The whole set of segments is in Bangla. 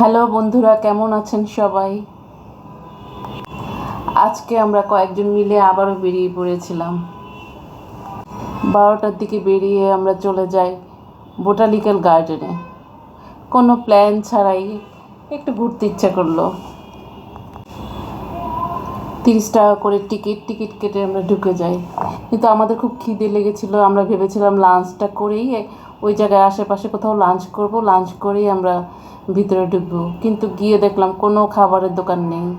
হ্যালো বন্ধুরা, কেমন আছেন সবাই? আজকে আমরা কয়েকজন মিলে আবারও বেরিয়ে পড়েছিলাম। বারোটার দিকে বেরিয়ে আমরা চলে যাই বোটানিক্যাল গার্ডেনে। কোনো প্ল্যান ছাড়াই একটু ঘুরতে ইচ্ছা করল। তিরিশ টাকা করে টিকিট টিকিট কেটে আমরা ঢুকে যাই। কিন্তু আমাদের খুব খিদে লেগেছিলো, আমরা ভেবেছিলাম লাঞ্চটা করেই ওই জায়গায় আশেপাশে কোথাও লাঞ্চ করব লাঞ্চ করেই আমরা ভিতরে ঢুকবো। কিন্তু গিয়ে দেখলাম কোনো খাবারের দোকান নেই।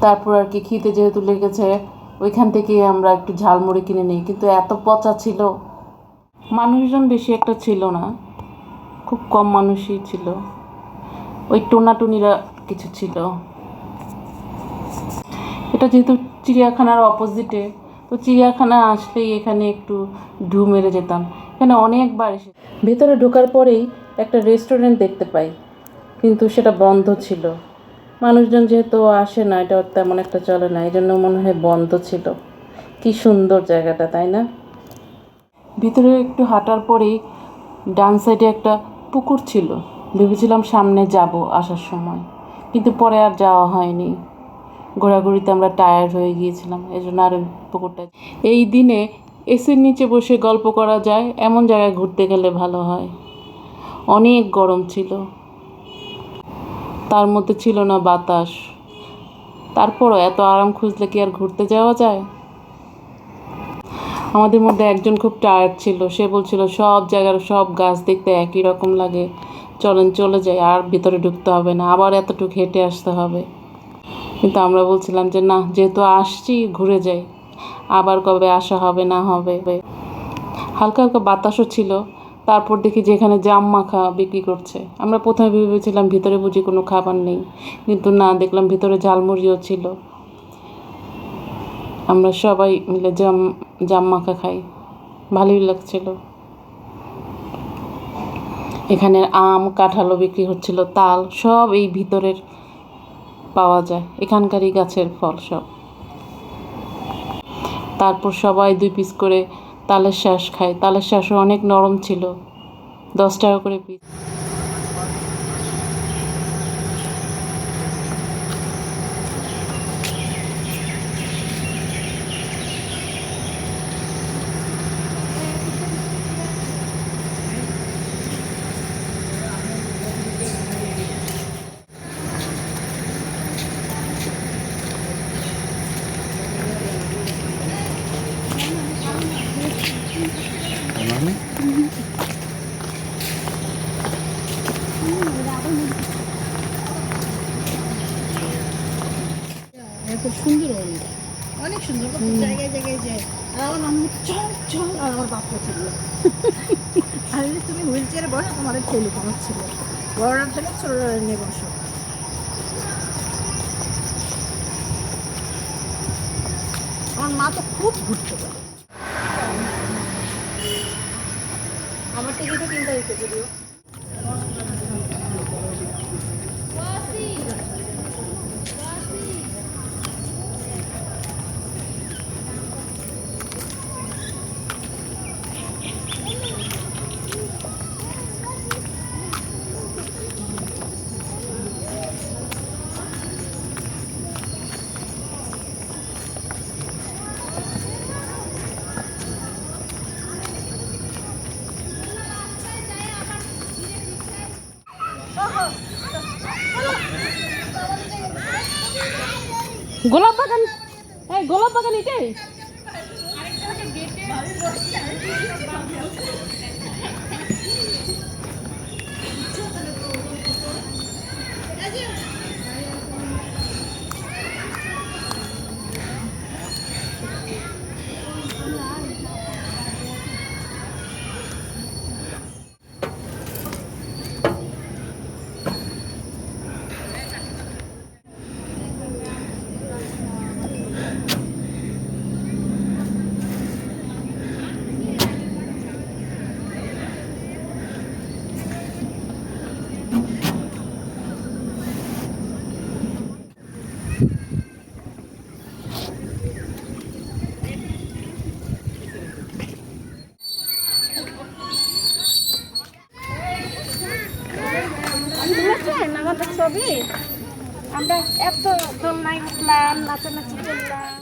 তারপর আর কি খিদে যেহেতু লেগেছে, ওইখান থেকে আমরা একটু ঝালমুড়ি কিনে নিই। কিন্তু এত পচা ছিল। মানুষজন বেশি একটা ছিল না। খুব কম মানুষই ছিল। ওই টোনাটুনিরা কিছু ছিল। এটা যেহেতু চিড়িয়াখানার অপোজিটে তো চিড়িয়াখানা আসলেই এখানে একটু ঢু মেরে যেতাম। এখানে অনেকবার এসে ভেতরে ঢোকার পরেই একটা রেস্টুরেন্ট দেখতে পাই, কিন্তু সেটা বন্ধ ছিল। মানুষজন যেহেতু আসে না, এটা তেমন একটা চলে না এই জন্য মনে হয় বন্ধ ছিল। কি সুন্দর জায়গাটা, তাই না? ভিতরে একটু হাঁটার পরেই ডান সাইডে একটা পুকুর ছিল। ভেবেছিলাম সামনে যাব আসার সময়, কিন্তু পরে আর যাওয়া হয়নি। ঘোরাঘুরিতে আমরা টায়ার্ড হয়ে গিয়েছিলাম এই জন্য আর পুকুরটা এই দিনে এসির নিচে বসে গল্প করা যায়, এমন জায়গায় ঘুরতে গেলে ভালো হয়। অনেক গরম ছিল। তার মধ্যে ছিল না বাতাস। তারপরও এত আরাম খুঁজলে কি আর ঘুরতে যাওয়া যায়? আমাদের মধ্যে একজন খুব টায়ার্ড ছিল। সে বলছিল, সব জায়গার সব গাছ দেখতে একই রকম লাগে। চলেন চলে যাই, আর ভিতরে ঢুকতে হবে না, আবার এতটুকু হেঁটে আসতে হবে। কিন্তু আমরা বলছিলাম যে, না, যেহেতু আসছি, ঘুরে যাই। আবার কবে আসা হবে, না হবে? হালকা হালকা বাতাসও ছিল। তারপর দেখি যে এখানে জাম মাখা বিক্রি করছে। আমরা প্রথমে ভেবেছিলাম ভিতরে বুঝি কোনো খাবার নেই। কিন্তু না, দেখলাম ভিতরে ঝালমুড়িও ছিল। আমরা সবাই মিলে জাম জাম মাখা খাই। ভালোই লাগছিল। এখানে আম, কাঁঠালও বিক্রি হচ্ছিল, তাল, সব এই ভিতরের পাওয়া যায়। এখানকারই গাছের ফল সব। তারপর সবাই দুই পিস করে তালের শ্বাস খায়। তালের শ্বাসও অনেক নরম ছিল। দশ টাকা করে পিস খুব সুন্দর অনেক অনেক সুন্দর জায়গায় জায়গায় যায় আর আমার নাম চল চল আর আমার বাপ্পা ছিল। আর তুমি হুইল চেয়ারে বসো তোমার ছেলে তোমার ছিল। বড়রা ছেলে ছোটরা নিয়ে বসো। আমার মা তো খুব ঘুরতে পারে আমার টিকিটও তিন তারিখে যদিও। গোলাপ বাগান? এই গোলাপ বাগান এটাই? আমাদের ছবি। আমরা এত দোলনায় উঠলাম নাচানাচি করলাম।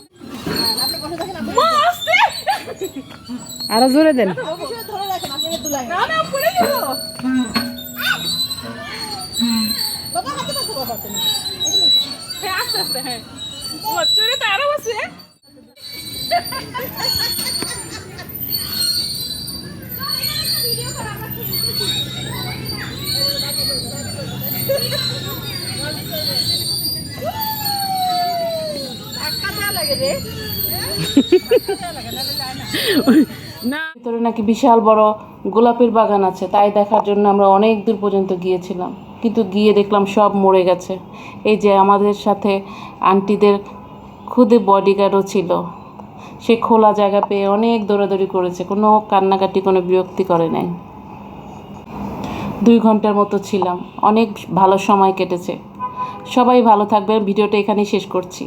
আরও জোরে দেন। অবশ্যই ধরে রাখেন আপনাকে দুলাই না না পড়ে যাব। বাবা হাতে পাশে বাবা তুমি হ্যাঁ আস্তে আস্তে হ্যাঁ। চড়ে তো আরও বসে না ভিতরে নাকি বিশাল বড় গোলাপের বাগান আছে, তাই দেখার জন্য আমরা অনেক দূর পর্যন্ত গিয়েছিলাম। কিন্তু গিয়ে দেখলাম সব মরে গেছে। এই যে আমাদের সাথে আন্টিদের খুদে বডিগার্ডও ছিল। সে খোলা জায়গা পেয়ে অনেক দৌড়াদৌড়ি করেছে, কোনো কান্নাকাটি, কোনো বিরক্তি করে নাই। দুই ঘণ্টার মতো ছিলাম, অনেক ভালো সময় কেটেছে। সবাই ভালো থাকবেন, ভিডিওটা এখানেই শেষ করছি।